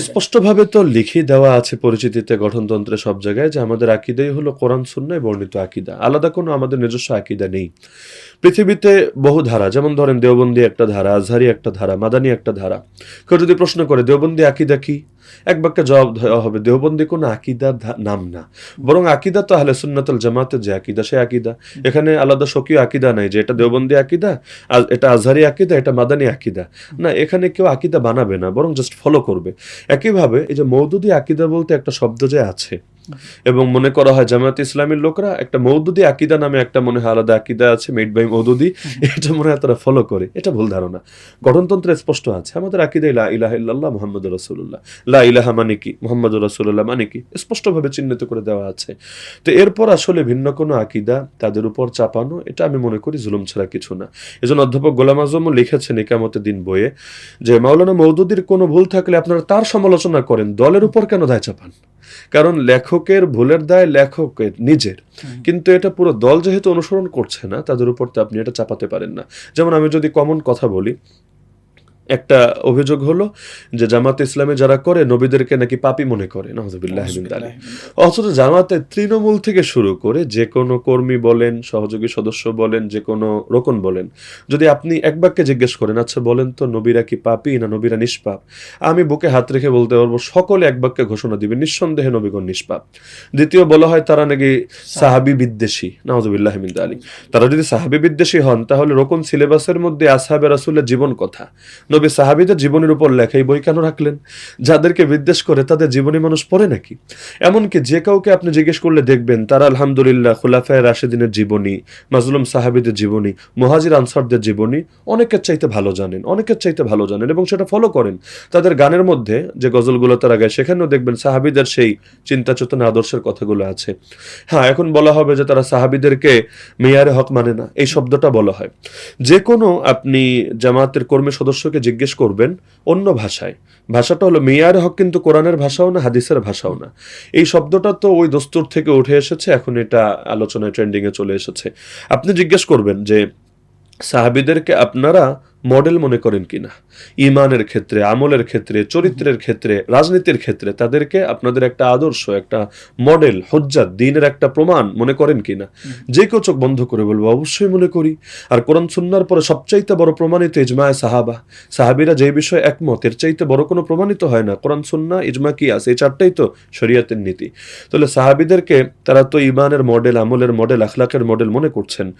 স্পষ্টভাবে তো লিখে দেওয়া আছে পরিচিতিতে গঠনতন্ত্রে সব জায়গায় যে আমাদের আকিদাই হলো কোরআন, সুন্নায় বর্ণিত আকিদা। আলাদা কোনো আমাদের নিজস্ব আকিদা নেই। পৃথিবীতে বহু ধারা, যেমন ধরেন দেওবন্দি একটা ধারা, আজহারি একটা ধারা, মাদানি একটা ধারা। কেউ যদি প্রশ্ন করে, দেওবন্দি আকিদা কি? এক বাক্যে জবাব দেওয়া হবে, দেহবন্দি কোনো আকিদার নাম না। বরং আকিদা তো আহলে সুন্নাতুল জামাতের যে আকিদা সে আকিদা। এখানে আলাদা স্বকীয় আকিদা নাই যে এটা দেওবন্দি আকিদা এটা আজহারি আকিদা, এটা মাদানি আকিদা। না, এখানে কেউ আকিদা বানাবে না, বরং জাস্ট ফলো করবে। একইভাবে এই যে মৌদুদি আকিদা বলতে একটা শব্দ যে আছে এবং মনে করা হয় জামায়াত ইসলামের লোকরা একটা মৌদুদি আকিদা নামে একটা মনে হয় আলাদা আকিদা আছে মেড বাই মৌদুদি। এটা মনে হয় তারা ফলো করে। এটা ভুল ধারণা। গঠনতন্ত্রে স্পষ্ট আছে। আমাদের আকিদা লা ইলাহা ইল্লাল্লাহ মুহাম্মদ রাসূলুল্লাহ। লা ইলাহা মানে কি? মুহাম্মদ রাসূলুল্লাহ মানে কি? স্পষ্টভাবে চিহ্নিত করে দেওয়া আছে। তো এরপর আসলে ভিন্ন কোনো আকিদা তাদের উপর চাপানো, এটা আমি মনে করি জুলুম ছাড়া কিছু না। এজন্য অধ্যাপক গোলাম আজমও লিখেছেন একামতের দিন বইয়ে যে, মাওলানা মৌদুদির কোনো ভুল থাকলে আপনারা তার সমালোচনা করেন। দলের উপর কেন দায় চাপান? কারণ লেখকের ভুলের দায় লেখকের নিজের। কিন্তু এটা পুরো দল যেহেতু অনুসরণ করছে না তাদের উপর তো আপনি এটা চাপাতে পারেন না। যেমন আমি যদি কমন কথা বলি একটা অভিযোগ হলো যে জামাতে ইসলামে যারা করে নবীদেরকে নাকি পাপি মনে করে। নজবিল্লাহ অথচ জামাতে তৃণমূল থেকে শুরু করে যে কোনো কর্মী বলেন সহযোগী সদস্য বলেন যে কোনো রোকন বলেন যদি আপনি এক বাক্যে জিজ্ঞেস করেন আচ্ছা বলেন তো নবীরা কি পাপি না নবীরা নিষ্পাপ? আমি বুকে হাত রেখে বলতে পারব সকলে এক বাক্যে ঘোষণা দিবে নিঃসন্দেহে নবীগণ নিষ্পাপ। দ্বিতীয় বলা হয় তারা নাকি সাহাবি বিদ্বেষী। নওয়াজবিল্লাহ আলী তারা যদি সাহাবি বিদ্বেষী হন তাহলে রোকন সিলেবাসের মধ্যে আসহাবে রাসুলের জীবন কথা। নবী সাহাবিদের জীবনের উপর লেখা এই বই কেন রাখলেন? যাদেরকে বিদ্বেষ করে তাদের জীবনী মানুষ পড়ে নাকি? এমনকি যে কাউকে আপনি জিজ্ঞেস করলে দেখবেন, তারা আলহামদুলিল্লাহ খুলাফায় রাশেদিনের জীবনী, মাজলুম সাহাবিদের জীবনী, মহাজির আনসারদের জীবনী অনেকের চাইতে ভালো জানেন, অনেকের চাইতে ভালো জানেন এবং সেটা ফলো করেন। তাদের গানের মধ্যে যে গজলগুলো তারা গায়, সেখানেও দেখবেন সাহাবিদের সেই চিন্তা চেতনা আদর্শের কথাগুলো আছে। হ্যাঁ এখন বলা হবে যে তারা সাহাবিদেরকে মেয়ারে হক মানে না, এই শব্দটা বলা হয়। যে কোনো আপনি জামাতের কর্মী সদস্যকে জিজ্ঞেস করবেন অন্য ভাষায়। ভাষাটা হলো মেয়ার হক কিন্তু কোরআনের ভাষাও না, হাদিসের ভাষাও না। এই শব্দটা তো ওই দস্তুর থেকে উঠে এসেছে, এখন এটা আলোচনায় ট্রেন্ডিংয়ে চলে এসেছে। আপনি জিজ্ঞেস করবেন যে সাহাবিদেরকে আপনারা মডেল মনে করেন কিনা? ইমানের ক্ষেত্রে আমলের ক্ষেত্রে চরিত্রের ক্ষেত্রে রাজনীতির ক্ষেত্রে তাদেরকে আপনাদের একটা আদর্শ একটা মডেল হজ্জাত দিনের একটা প্রমাণ মনে করেন কিনা? যে কেউ চোখ বন্ধ করে বলব অবশ্যই মনে করি। আর কোরআন সুন্নার পরে সবচাইতে বড় প্রমাণিত ইজমায় সাহাবা। সাহাবিরা যে বিষয়ে একমত এর চাইতে বড় কোনো প্রমাণিত হয় না। কোরআন সুন্না ইজমা কি আছে এই চারটাই তো শরিয়াতের নীতি। তাহলে সাহাবিদেরকে তারা তো ইমানের মডেল আমলের মডেল আখলাকের মডেল মনে করছেন।